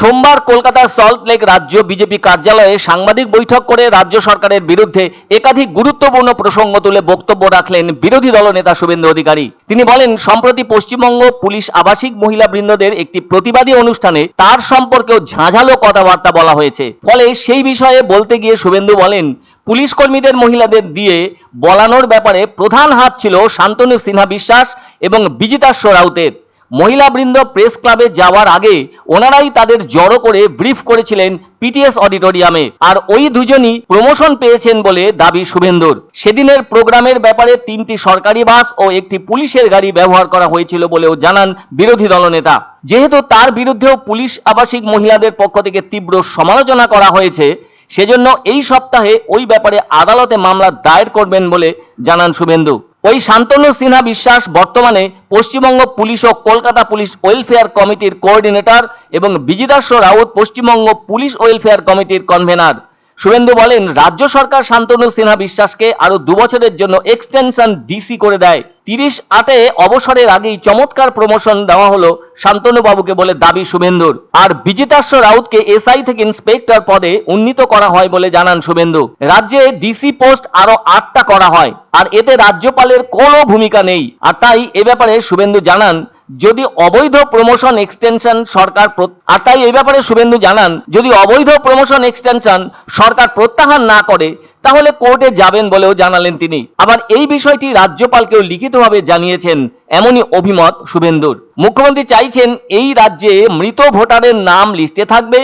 সোমবার কলকাতার salt lake রাজ্য বিজেপি কার্যালয়ে সাংবাদিক বৈঠক করে রাজ্য সরকারের বিরুদ্ধে একাধিক গুরুত্বপূর্ণ প্রসঙ্গ তুলে বক্তব্য রাখলেন বিরোধী দলনেতা শুভেন্দু অধিকারী। তিনি বলেন, সম্প্রতি পশ্চিমবঙ্গ পুলিশ আবাসিক মহিলা বৃন্দদের একটি প্রতিবাদী অনুষ্ঠানে তার সম্পর্কেও ঝাঁঝালো কথাবার্তা বলা হয়েছে। ফলে সেই বিষয়ে বলতে গিয়ে শুভেন্দু বলেন, পুলিশ কর্মীদের মহিলাদের দিয়ে বলানোর ব্যাপারে প্রধান হাত ছিল শান্তনু সিনহা বিশ্বাস এবং বিজিতাস্ব রাউতের মহিলাবৃন্দ প্রেস ক্লাবে যাওয়ার আগে ওনারাই তাদের জড়ো করে ব্রিফ করেছিলেন পিটিএস অডিটোরিয়ামে। আর ওই দুজনই প্রমোশন পেয়েছেন বলে দাবি শুভেন্দুর। সেদিনের প্রোগ্রামের ব্যাপারে তিনটি সরকারি বাস ও একটি পুলিশের গাড়ি ব্যবহার করা হয়েছিল বলেও জানান বিরোধী দলনেতা। যেহেতু তার বিরুদ্ধেও পুলিশ আবাসিক মহিলাদের পক্ষ থেকে তীব্র সমালোচনা করা হয়েছে, সেজন্য এই সপ্তাহে ওই ব্যাপারে আদালতে মামলা দায়ের করবেন বলে জানান শুভেন্দু। ওই শান্তনু সিনহা বিশ্বাস বর্তমানে পশ্চিমবঙ্গ পুলিশ ও কলকাতা পুলিশ ওয়েলফেয়ার কমিটির কোঅর্ডিনেটর এবং বিজিদাস রাউত পশ্চিমবঙ্গ পুলিশ ওয়েলফেয়ার কমিটির কনভেনার শুভেন্দু বলেন, রাজ্য সরকার শান্তনু সিনহা বিশ্বাসকে আরও দু বছরের জন্য এক্সটেনশন ডিসি করে দেয়। তিরিশ আটে অবসরের আগেই চমৎকার প্রমোশন দেওয়া হলো শান্তনু বাবুকে বলে দাবি শুভেন্দুর। আর বিজিতাস্ব রাউতকে এসআই থেকে ইন্সপেক্টর পদে উন্নীত করা হয় বলে জানান শুভেন্দু। রাজ্যে ডিসি পোস্ট আরও আটটা করা হয়, আর এতে রাজ্যপালের কোনো ভূমিকা নেই। আর তাই এ ব্যাপারে শুভেন্দু জানান যদি অবৈধ প্রমোশন এক্সটেনশন সরকার আর তাই এই ব্যাপারে শুভেন্দু জানান, যদি অবৈধ প্রমোশন এক্সটেনশন সরকার প্রত্যাহার না করে, তাহলে কোর্টে যাবেন বলেও জানালেন তিনি। আবার এই বিষয়টি রাজ্যপালকেও লিখিতভাবে জানিয়েছেন, এমনই অভিমত শুভেন্দুর। মুখ্যমন্ত্রী চাইছেন এই রাজ্যে মৃত ভোটারের নাম লিস্টে থাকবে,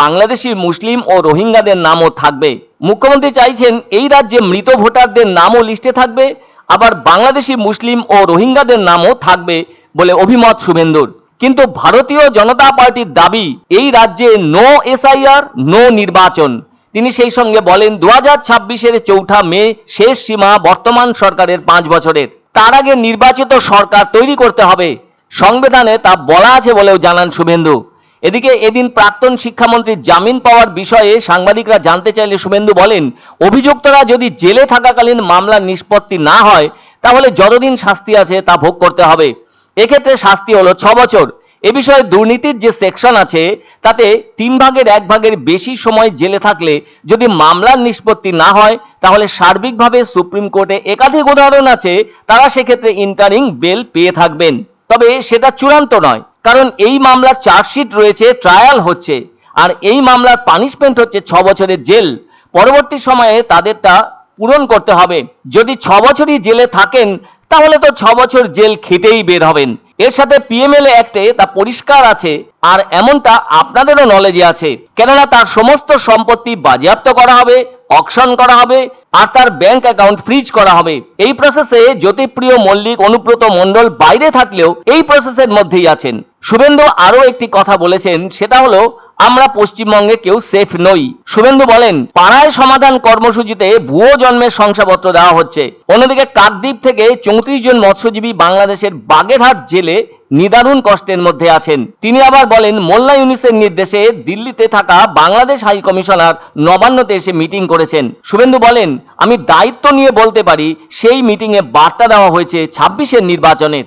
বাংলাদেশি মুসলিম ও রোহিঙ্গাদের নামও থাকবে। মুখ্যমন্ত্রী চাইছেন এই রাজ্যে মৃত ভোটারদের নামও লিস্টে থাকবে, আবার বাংলাদেশি মুসলিম ও রোহিঙ্গাদের নামও থাকবে বলে অভিমত শুভেন্দুর। কিন্তু ভারতীয় জনতা পার্টির দাবি, এই রাজ্যে নো এসআইআর নো নির্বাচন। তিনি সেই সঙ্গে বলেন দু হাজার ছাব্বিশের চৌঠা মে শেষ সীমা বর্তমান সরকারের পাঁচ বছরের। তার আগে নির্বাচিত সরকার তৈরি করতে হবে। সংবিধানে তা বলা আছে বলেও জানান শুভেন্দু। এদিকে এদিন প্রাক্তন শিক্ষামন্ত্রীর জামিন পাওয়ার বিষয়ে সাংবাদিকরা জানতে চাইলে শুভেন্দু বলেন, অভিযুক্তরা যদি জেলে থাকাকালীন মামলার নিষ্পত্তি না হয়, তাহলে যতদিন শাস্তি আছে তা ভোগ করতে হবে। এক্ষেত্রে শাস্তি হলো ছ বছর। এ বিষয়ে দুর্নীতির যে সেকশন আছে, তাতে তিন ভাগের এক ভাগের বেশি সময় জেলে থাকলে যদি মামলার নিষ্পত্তি না হয়, তাহলে সার্বিকভাবে সুপ্রিম কোর্টে একাধিক উদাহরণ আছে, তারা সেক্ষেত্রে ইন্টারিং বেল পেয়ে থাকবেন। তবে সেটা চূড়ান্ত নয়, কারণ এই মামলার চার্জশিট রয়েছে ট্রায়াল হচ্ছে। আর এই মামলার পানিশমেন্ট হচ্ছে ছ বছরের জেল। পরবর্তী সময়ে তাদেরটা পূরণ করতে হবে। যদি ছ বছরই জেলে থাকেন তাহলে তো ছ বছর জেল খেটেই বের হবেন। এর সাথে পিএমএলএ অ্যাক্টে তা পরিষ্কার আছে, আর এমনটা আপনাদেরও নলেজে আছে। কেননা তার সমস্ত সম্পত্তি বাজেয়াপ্ত করা হবে অকশন করা হবে, আর তার ব্যাংক অ্যাকাউন্ট ফ্রিজ করা হবে। এই প্রসেসে জ্যোতিপ্রিয় মল্লিক, অনুব্রত মণ্ডল বাইরে থাকলেও এই প্রসেসের মধ্যেই আছেন। শুভেন্দু আরও একটি কথা বলেছেন, সেটা হলো আমরা পশ্চিমবঙ্গে কেউ সেফ নই। শুভেন্দু বলেন, পাড়ায় সমাধান কর্মসূচিতে ভুয়ো জন্মের শংসাপত্র দেওয়া হচ্ছে। অন্যদিকে কাকদ্বীপ থেকে চৌত্রিশ জন মৎস্যজীবী বাংলাদেশের বাগেরহাট জেলে নিদারুণ কষ্টের মধ্যে আছেন। তিনি আবার বলেন, মোল্লা ইউনিসের নির্দেশে দিল্লিতে থাকা বাংলাদেশ হাই কমিশনার নবান্নতে এসে মিটিং করেছেন। শুভেন্দু বলেন, আমি দায়িত্ব নিয়ে বলতে পারি, সেই মিটিংয়ে বার্তা দেওয়া হয়েছে ছাব্বিশের নির্বাচনের।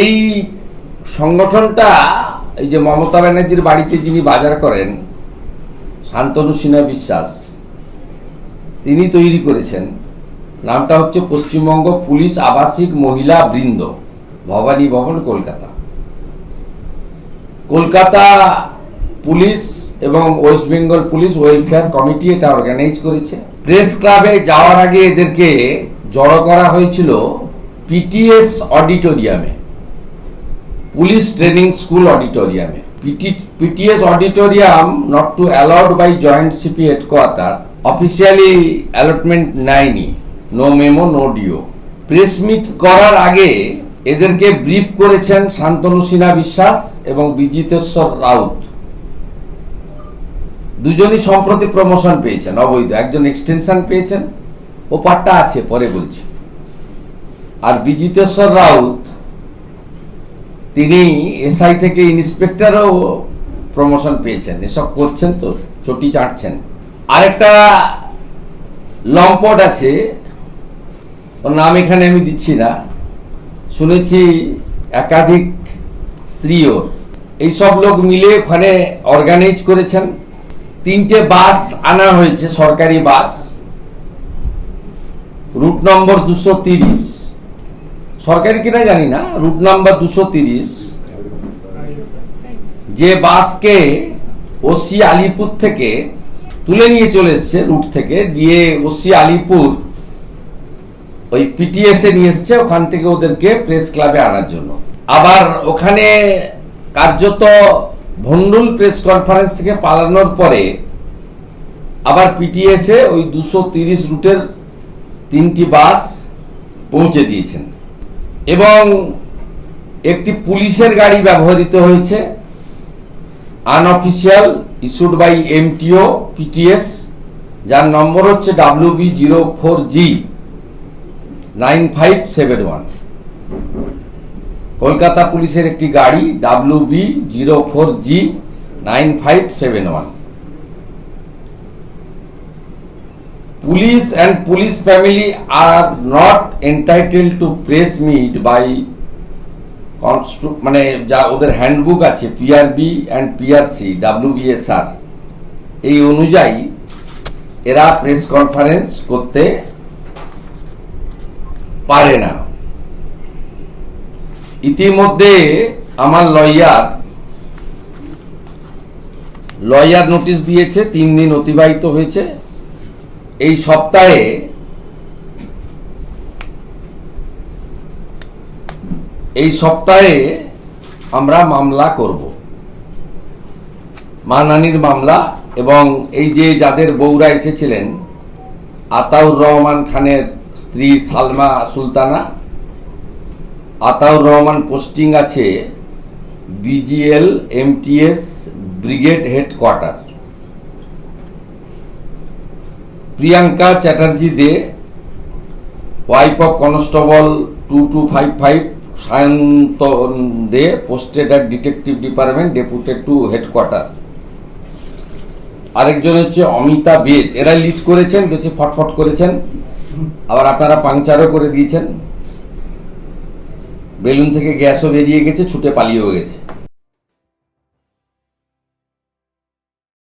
এই সংগঠনটা এই যে মমতা ব্যানার্জির বাড়িতে যিনি বাজার করেন, শান্তনু সিনহা বিশ্বাস, তিনি তৈরি করেছেন। নামটা হচ্ছে পশ্চিমবঙ্গ পুলিশ আবাসিক মহিলা বৃন্দ, ভবানী ভবন, কলকাতা। কলকাতা পুলিশ এবং West Bengal police welfare committee এটা অর্গানাইজ করেছে। প্রেস ক্লাবে যাওয়ার আগে এদেরকে জড়ো করা হয়েছিল পিটিএস অডিটোরিয়ামে। পুলিশ ট্রেনিং স্কুল অডিটোরিয়ামে। PTS auditorium not to allowed by joint CP headquarter officially allotment নেয়নি। No memo no DO press meet করার আগে এদেরকে ব্রিফ করেছেন শান্তনু সিনহা বিশ্বাস এবং বিজিতেশ্বর রাউত। দুজনই সম্প্রতি প্রমোশন পেয়েছেন, অবৈধ। একজন এক্সটেনশন পেয়েছেন। ও পাট্টা আছে, পরে বলছি। আর বিজিতেশ্বর রাউত তিনি এসআই থেকে ইন্সপেক্টরও প্রমোশন পেয়েছেন। এসব করছেন তো, চটি চাটছেন। আরেকটা লম্পট আছে। ওর নাম এখানে আমি দিচ্ছি না। শুনেছি একাধিক স্ত্রী এইসব লোক মিলে ওখানে অর্গানাইজ করেছেন। তিনটে বাস আনা হয়েছে, সরকারি বাস। রুট নম্বর দুশো তিরিশ। সরকারি কিনা জানি না রুট নাম্বার দুশো তিরিশ। যে বাসকে ওসি আলিপুর থেকে তুলে নিয়ে চলে এসছে রুট থেকে, দিয়ে ওসি আলিপুর ওই পিটিএস নিয়ে এসছে, ওখান থেকে ওদেরকে প্রেস ক্লাবে আনার জন্য। আবার ওখানে কার্যত ভন্ডুল প্রেস কনফারেন্স থেকে পালানোর পরে আবার পিটিএস ওই দুশো তিরিশ রুটের তিনটি বাস পৌঁছে দিয়েছেন। এবং একটি পুলিশের গাড়ি ব্যবহৃত হয়েছে। Unofficial issued by MTO PTS যার নম্বর হচ্ছে W B zero four G nine five seven one Kolkata পুলিশের একটি গাড়ি W B zero four G nine five seven one police and police family are not entitle to press meet by কনস্ট্রু- মানে যা ওদের handbook আছে PRB and PRC ডাব্লিউবিএসআর এই অনুযায়ী এরা প্রেস কনফারেন্স করতে পারে না। ইতিমধ্যে আমার লয়ার লয়ার নোটিশ দিয়েছে, তিন দিন অতিবাহিত হয়েছে। এই সপ্তাহে এই সপ্তাহে আমরা মামলা করব। মানানির মামলা এবং এই যে যাদের বউরা এসেছিলেন, আতাউর রহমান খানের স্ত্রী সালমা সুলতানা, আতাউর রহমান পোস্টিং আছে BGL MTS brigade headquarter. Priyanka Chatterjee Dey, wife of constable two two five five, Sayanta Dey, posted at detective department, deputed to headquarter. আরেকজন হচ্ছে অমিতা বেজ, এরা লিড করেছেন, বেশি ফটফট করেছেন, আবার আপনারা পাংচারও করে দিয়েছেন। বেলুন থেকে গ্যাসও বেরিয়ে গেছে, ছুটে পালিয়েও গেছে।